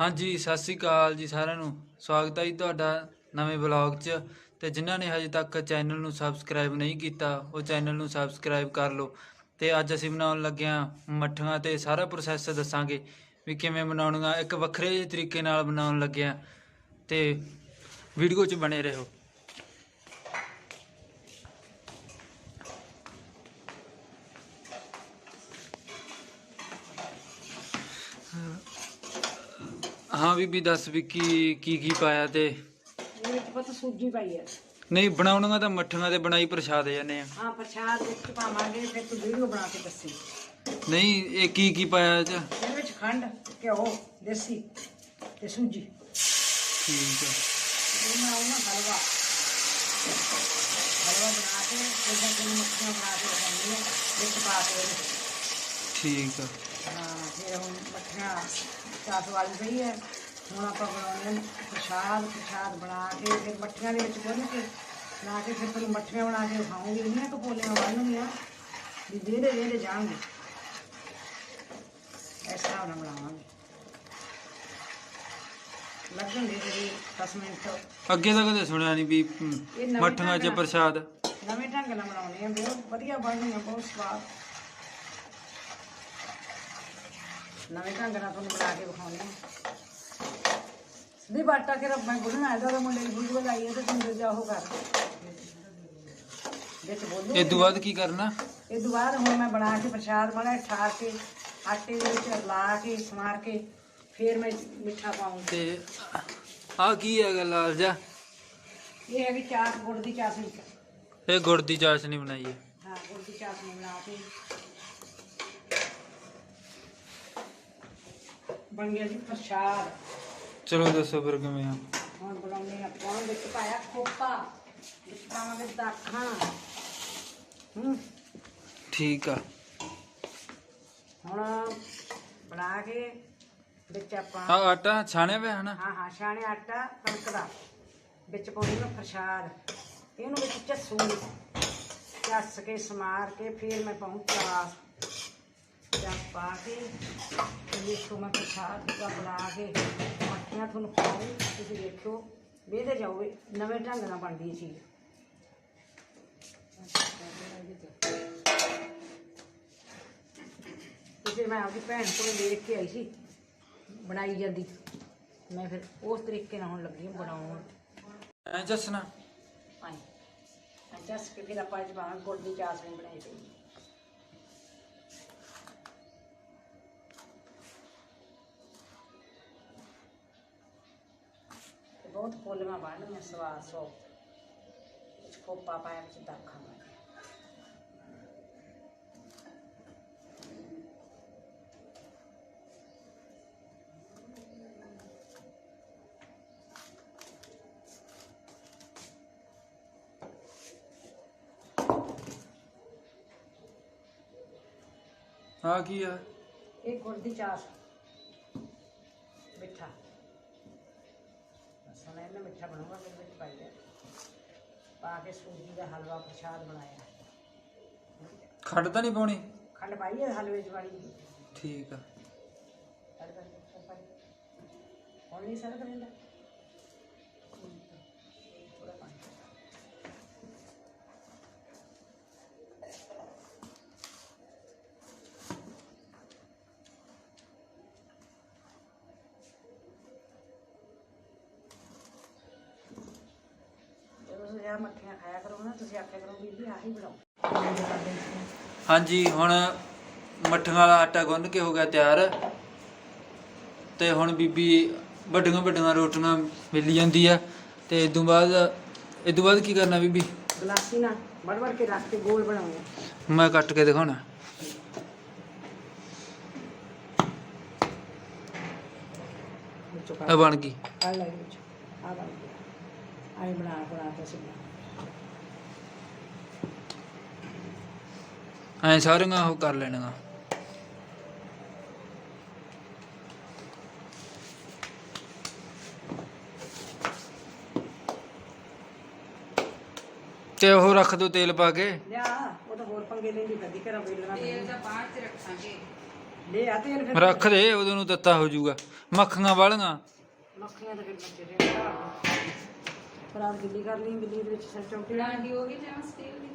ਹਾਂਜੀ, ਸਤਿ ਸ੍ਰੀ ਅਕਾਲ ਜੀ ਸਾਰਿਆਂ ਨੂੰ। ਸਵਾਗਤ ਹੈ ਜੀ ਤੁਹਾਡਾ ਨਵੇਂ ਵਲੌਗ 'ਚ। ਤੇ ਜਿਨ੍ਹਾਂ ਨੇ ਹਜੇ ਤੱਕ ਚੈਨਲ ਨੂੰ ਸਬਸਕ੍ਰਾਈਬ ਨਹੀਂ ਕੀਤਾ, ਉਹ ਚੈਨਲ ਨੂੰ ਸਬਸਕ੍ਰਾਈਬ ਕਰ ਲਓ। ਤੇ ਅੱਜ ਅਸੀਂ ਬਣਾਉਣ ਲੱਗੇ ਹਾਂ ਮੱਠੀਆਂ ਤੇ ਸਾਰਾ ਪ੍ਰੋਸੈਸ ਦੱਸਾਂਗੇ ਵੀ ਕਿਵੇਂ ਬਣਾਉਣੀਆਂ। ਇੱਕ ਵੱਖਰੇ ਤਰੀਕੇ ਨਾਲ ਬਣਾਉਣ ਲੱਗੇ ਹਾਂ। ਤੇ ਵੀਡੀਓ 'ਚ ਬਣੇ ਰਹੋ। ਹਾਂ ਬੀਬੀ ਦੱਸ ਵੀ ਕੀ ਕੀ ਕੀ ਪਾਇਆ ਤੇ? ਇਹਦੇ ਵਿੱਚ ਪਤਾ ਸੂਜੀ ਪਾਈ ਹੈ। ਨਹੀਂ ਬਣਾਉਣੀਆਂ ਤਾਂ ਮੱਠੀਆਂ ਤੇ ਬਣਾਈ ਪ੍ਰਸ਼ਾਦ ਜਾਂਦੇ ਆ। ਹਾਂ ਪ੍ਰਸ਼ਾਦ ਵਿੱਚ ਪਾਵਾਂਗੇ ਫਿਰ ਤੂੰ ਵੀਡੀਓ ਬਣਾ ਕੇ ਦੱਸੀ। ਨਹੀਂ ਇਹ ਕੀ ਕੀ ਪਾਇਆ ਇਹ 'ਚ ਇਹਦੇ ਵਿੱਚ ਖੰਡ ਘਿਓ ਦੇਸੀ ਤੇ ਸੂਜੀ। ਠੀਕ ਆ। ਇਹ ਮੈਂ ਉਹਨਾਂ ਹਲਵਾ। ਹਲਵਾ ਬਣਾ ਕੇ ਇਹਦਾ ਕੋਈ ਮੱਖੀਆਂ ਬਣਾ ਕੇ ਰੱਖਣੀ ਹੈ ਵਿੱਚ ਪਾ ਕੇ। ਇਹਦੇ। ਠੀਕ ਆ। ਫਿਰ ਹੁਣ ਮੱਖੀਆਂ ਚਾਸ ਵਾਲੀ ਪਈ ਹੈ। ਹੁਣ ਆਪਾਂ ਬਣਾਉਣੇ ਨੇ ਪ੍ਰਸ਼ਾਦ ਪ੍ਰਸ਼ਾਦ ਬਣਾ ਕੇ ਫਿਰ ਮੱਠੀਆਂ ਦੇ ਵਿੱਚ ਗੁੰਨ ਕੇ ਬਣਾ ਕੇ ਫਿਰ ਤੁਹਾਨੂੰ ਮੱਠੀਆਂ ਬਣਾ ਕੇ ਖਾਉਂਗੀ ਇੰਨੀਆਂ ਕਪੋਲੀਆਂ ਬਣਨਗੀਆਂ ਵੀ ਦੇਦੇ ਦੇਦੇ ਜਾਣਗੇ। ਇਸ ਤਰ੍ਹਾਂ ਨਾਲ ਬਣਾਵਾਂਗੇ। ਲੱਗਣ ਦੇ ਜੀ 10 ਮਿੰਟ। ਅੱਗੇ ਤਾਂ ਕਦੇ ਸੁਣਿਆ ਨਹੀਂ ਵੀ ਮੱਠੀਆਂ 'ਚ। ਪ੍ਰਸ਼ਾਦ। ਨਵੇਂ ਢੰਗ ਨਾਲ ਬਣਾਉਣੇ ਆ ਬਹੁਤ ਵਧੀਆ ਬਣਨੀਆਂ ਬਹੁਤ ਸਵਾਦ। ਨਵੇਂ ਢੰਗ ਨਾਲ ਤੁਹਾਨੂੰ ਬਣਾ ਕੇ ਵਿਖਾਉਣੇ ਆ ਸਿੱਧੀ ਬਾਟਾ ਕੇ ਰੱਬ ਮੈਂ ਗੁੰਨਣਾ ਇਹਦਾ ਤਾਂ ਮੁੰਡੇ ਦੀ ਵੀਡੀਓ ਲਾਈ ਹੈ ਤੇ ਤੂੰ ਜਾ ਉਹ ਕਰ ਵਿੱਚ ਬੋਲੂ ਇਹ ਤੋਂ ਬਾਅਦ ਕੀ ਕਰਨਾ ਇਹ ਤੋਂ ਬਾਅਦ ਹੁਣ ਮੈਂ ਬਣਾ ਕੇ ਪ੍ਰਸ਼ਾਦ ਬਣਾ ਠਾਰ ਕੇ ਆਟੇ ਦੇ ਵਿੱਚ ਲਾ ਕੇ ਸਮਾਰ ਕੇ ਫਿਰ ਮੈਂ ਮਿੱਠਾ ਪਾਉਂਗੀ ਤੇ ਆ ਕੀ ਹੈਗਾ ਲਾਲ ਜਾ ਇਹ ਹੈਗੀ ਚਾਟ ਗੁੜ ਦੀ ਚਾਸ਼ਨੀ ਇਹ ਗੁੜ ਦੀ ਚਾਸ਼ਨੀ ਬਣਾਈ ਹੈ ਹਾਂ ਗੁੜ ਦੀ ਚਾਸ਼ਨੀ ਬਣਾ ਕੇ ਬਣ ਗਿਆ ਜੀ ਪ੍ਰਸ਼ਾਦ। ਚਲੋ ਦੱਸੋ ਫਿਰ ਕਿਵੇਂ ਆ? ਹੁਣ ਬਣਾਉਂਦੇ ਆਪਾਂ ਵਿੱਚ ਪਾਇਆ ਖੋਪਾ ਵਿੱਚ ਪਾਵਾਂਗੇ ਦਾਖਾਂ ਹੂੰ। ਠੀਕ ਆ। ਹੁਣ ਬਣਾ ਕੇ ਵਿੱਚ ਆਪਾਂ ਆ ਆਟਾ ਛਾਣਿਆ ਪਿਆ ਹਨਾ? ਹਾਂ ਹਾਂ ਛਾਣੇ ਆਟਾ ਕਣਕ ਦਾ। ਵਿੱਚ ਪਾਉਣੀ ਮੈਂ ਪ੍ਰਸ਼ਾਦ। ਇਹਨੂੰ ਵਿੱਚ ਚੱਸੂ ਚੱਸ ਕੇ ਸਮਾਰ ਕੇ ਫਿਰ ਮੈਂ ਪਾਉਂ ਚਾਸ ਚਾਸ ਪਾ ਕੇ ਤੇ ਦੇਖੋ ਮੈਂ ਪ੍ਰਸ਼ਾਦ ਦਾ ਬਣਾ ਕੇ ਮੱਠੀਆਂ ਤੁਹਾਨੂੰ ਖਾਉਂ ਤੁਸੀਂ ਦੇਖਿਓ ਵੇਦੇ ਜਾਓਗੇ ਨਵੇਂ ਢੰਗ ਨਾਲ ਬਣਦੀ ਇਹ ਚੀਜ਼। ਤੇ ਫਿਰ ਮੈਂ ਆਪਦੀ ਭੈਣ ਕੋਲ ਦੇਖ ਕੇ ਆਈ ਸੀ ਬਣਾਈ ਜਾਂਦੀ। ਮੈਂ ਫਿਰ ਉਸ ਤਰੀਕੇ ਨਾਲ ਹੁਣ ਲੱਗੀ ਹਾਂ ਬਣਾਉਣ। ਐ ਜਸਨਾ ਆਈ ਜਸ ਕੇ ਫਿਰ ਆਪਾਂ ਬਾਹਰ ਗੁੜ ਦੀ ਚਾਸ਼ਨੀ ਬਣਾਈ ਪਈ। ਬਹੁਤ ਫੁੱਲੀਆਂ ਬਣਨੀਆਂ ਸਵਾਦ ਸੋ। ਵਿੱਚ ਖੋਪਾ ਪਾਇਆ ਵਿੱਚ ਦਾਖਾਂ ਪਾਇਆ ਆ ਕੀ ਆ? ਇਹ ਗੁੜ ਦੀ ਚਾਸ। ਕੇ ਸੂਜੀ ਦਾ ਹਲਵਾ ਪ੍ਰਸ਼ਾਦ ਬਣਾਇਆ। ਖੰਡ ਤਾਂ ਨਹੀਂ ਪਾਉਣੀ? ਖੰਡ ਪਾਈ ਹੈ ਹਲਵੇ 'ਚ ਵਾਲੀ। ਠੀਕ ਆ। ਪਾਈ। ਹੁਣ ਨਹੀਂ ਸਾਰਾ ਕਰੇਂਦਾ। ਜਦੋਂ ਤੁਸੀਂ ਯਾਰ ਮੱਠੀਆਂ ਖਾਇਆ ਕਰੋ ਨਾ ਤੁਸੀਂ ਆਖਿਆ ਕਰੋ ਬੀਬੀ ਆਹੀ ਬਣਾਓ। ਹਾਂਜੀ ਹੁਣ ਮੱਠੀਆਂ ਵਾਲਾ ਆਟਾ ਗੁੰਨ ਕੇ ਹੋ ਗਿਆ ਤਿਆਰ। ਤੇ ਹੁਣ ਬੀਬੀ ਵੱਡੀਆਂ ਵੱਡੀਆਂ ਰੋਟੀਆਂ ਮਿਲ ਜਾਂਦੀ ਆ। ਤੇ ਇਦੋਂ ਬਾਅਦ ਇਦੋਂ ਬਾਅਦ ਕੀ ਕਰਨਾ ਬੀਬੀ? ਗਲਾਸੀ ਨਾਲ ਵੜ ਵੜ ਕੇ ਰੱਖ ਕੇ ਗੋਲ ਬਣਾਉਣੇ ਮੈਂ ਕੱਟ ਕੇ ਦਿਖਾਉਣਾ। ਇਹ ਬਣ ਗਈ। ਕੱਢ ਲੈ ਵਿੱਚ। ਆ ਬਣ ਗਿਆ ਆਈ ਬਣਾ ਬਣਾ ਕੇ ਸਿੱਧਾ ਐ ਸਾਰੀਆਂ ਉਹ ਕਰ ਲੈਣੀਆਂ। ਤੇ ਉਹ ਰੱਖ ਦੋ ਤੇਲ ਪਾ ਕੇ। ਲਿਆ ਉਹ ਤਾਂ ਹੋਰ ਪੰਗੇ ਲੈਂਦੀ ਫਿਰਦੀ ਘਰਾਂ ਵੇਲਣਾ ਤੇਲ ਤਾਂ ਬਾਅਦ ਚ ਰੱਖਾਂਗੇ। ਲੈ ਆ ਤੇਲ ਫਿਰ। ਰੱਖ ਦੇ ਉਦੋਂ ਨੂੰ ਤੱਤਾ ਹੋ ਜਾਊਗਾ ਮੱਖੀਆਂ ਵਾਲੀਆਂ। ਮੱਖੀਆਂ ਤਾਂ ਫਿਰ ਬੱਚੇ ਦੇ ਫਰਾਰ ਗਿੱਲੀ ਕਰ ਲਈ ਬਿੱਲੀ ਦੇ ਵਿੱਚ ਸਿਰ ਚੌਂਕੀ ਲਾਂਡੀ ਹੋ ਗਈ ਜਾਂ ਸਟੀਲ ਦੀ?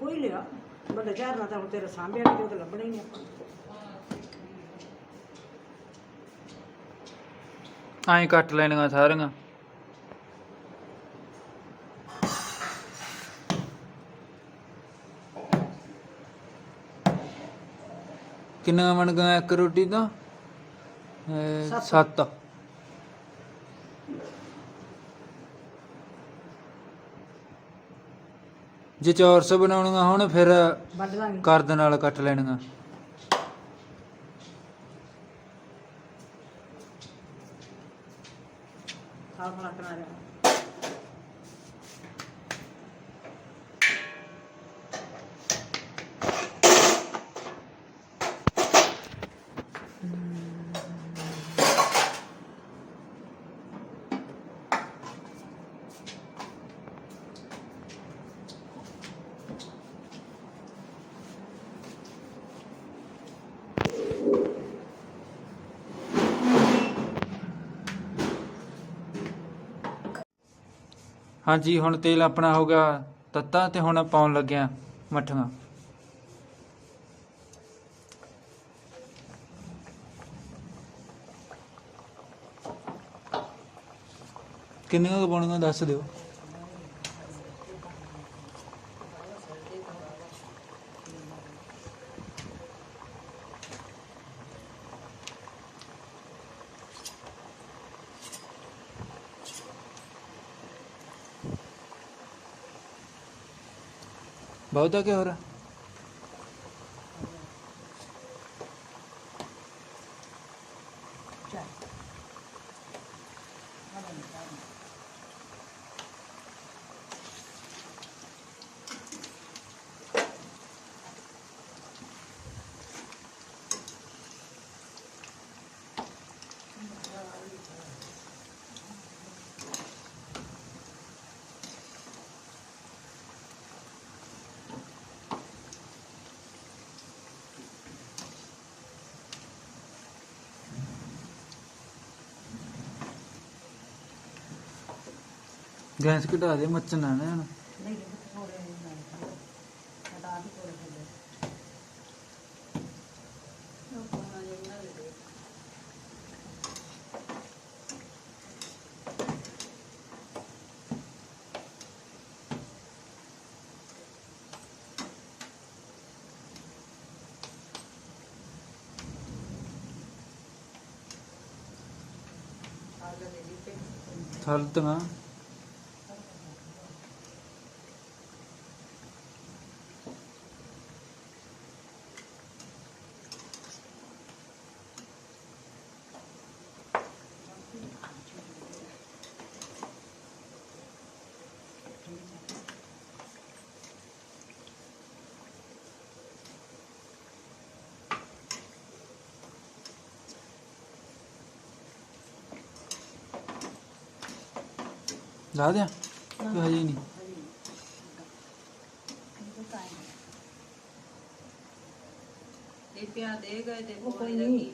ਕੋਈ ਲਿਆ। ਵੱਡਾ ਝਾਰਨਾ ਤਾਂ ਹੁਣ ਤੇਰਾ ਸਾਂਭਿਆ ਨਹੀਂ ਤੇ ਉਹ ਤਾਂ ਲੱਭਣਾ ਹੀ ਨਹੀਂ ਆਪਾਂ ਨੂੰ। ਐਂ ਕੱਟ ਲੈਣੀਆਂ ਸਾਰੀਆਂ। ਕਿੰਨੀਆਂ ਬਣ ਗਈਆਂ ਇੱਕ ਰੋਟੀ ਤੋਂ? ਅਹ, ਸੱਤ। ਸੱਤ। ਜੇ 400 ਬਣਾਉਣੀਆਂ ਹੁਣ ਫਿਰ ਵੱਢ ਲਾਂਗੇ। ਕਰਦ ਨਾਲ ਕੱਟ ਲੈਣੀਆਂ। ਫਲਾ ਕਰਾ ਰਿਹਾ ਹਾਂਜੀ, ਹੁਣ ਤੇਲ ਆਪਣਾ ਹੋ ਗਿਆ ਤੱਤਾ ਤੇ ਹੁਣ ਪਾਉਣ ਲੱਗਿਆ ਮੱਠੀਆਂ। ਕਿੰਨੀਆਂ ਕੁ ਪਾਉਣੀਆਂ ਦੱਸ ਦਿਓ। ਬਹੁਤਾ ਕਿ ਹੋਰ ਚੱਲ। ਗੈਸ ਘਟਾ ਦੇ ਮੱਚਣ ਨਾ ਹੁਣ। ਨਹੀਂ ਥੋੜੇ ਹਟਾ ਦੀ ਕੋਨਾ ਜਿਹਾ ਬਣਾ ਦੇ ਥਲਤੀਆਂ ਲਾ ਦਿਆਂ ਕਿ ਹਜੇ ਨਹੀਂ ਇਹ ਪਿਆ ਦੇ ਗਏ ਤੇ ਉਹ ਕੋਈ ਕੋਈ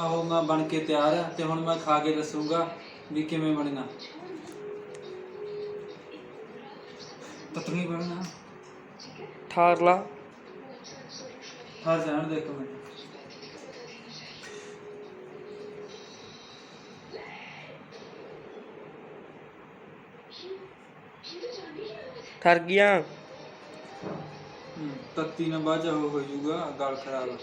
ਆਹੋ ਮੈਂ ਬਣ ਕੇ ਤਿਆਰ ਆ ਤੇ ਹੁਣ ਮੈਂ ਖਾ ਕੇ ਦੱਸੂਗਾ ਵੀ ਕਿਵੇਂ ਬਣਨਾ। ਤਤਨੀ ਬਣਨਾ। ਠਾਰ ਲਾ। ਹਾਂ ਜਾਣ ਦੇ ਇੱਕ ਮਿੰਟ। ਠਰ ਗਿਆ ਤੱਤੀ ਨਾ ਬਾਅਦ ਚ ਉਹ ਹੋ ਜਾਊਗਾ ਗਲ ਖਰਾਬ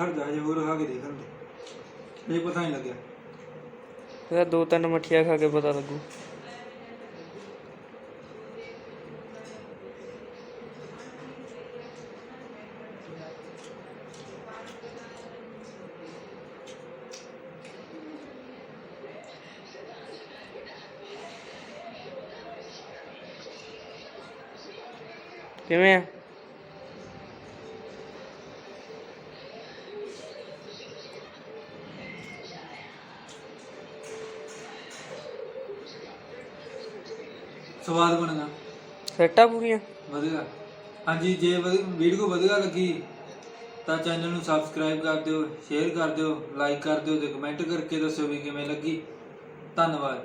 ਹਰ ਜਾ ਜੇ ਹੋਰ ਖਾ ਕੇ ਦੇਖ ਲੈ ਇਹ ਪਤਾ ਨਹੀਂ ਲੱਗਿਆ। ਇਹਦਾ ਦੋ ਤਿੰਨ ਮੱਠੀਆਂ ਖਾ ਕੇ ਪਤਾ ਲੱਗੂ। ਕਿਵੇਂ ਆ? ਸਵਾਦ ਬਣਨਾ। ਸੈਟਾਂ ਪੂਰੀਆਂ? ਵਧੀਆ। ਹਾਂਜੀ ਜੇ ਵੀਡੀਓ ਵਧੀਆ ਲੱਗੀ ਤਾਂ ਚੈਨਲ ਨੂੰ ਸਬਸਕ੍ਰਾਈਬ ਕਰ ਦਿਓ ਸ਼ੇਅਰ ਕਰ ਦਿਓ ਲਾਈਕ ਕਰ ਦਿਓ ਤੇ ਕਮੈਂਟ ਕਰਕੇ ਦੱਸੋ ਵੀ ਕਿਵੇਂ ਲੱਗੀ। ਧੰਨਵਾਦ।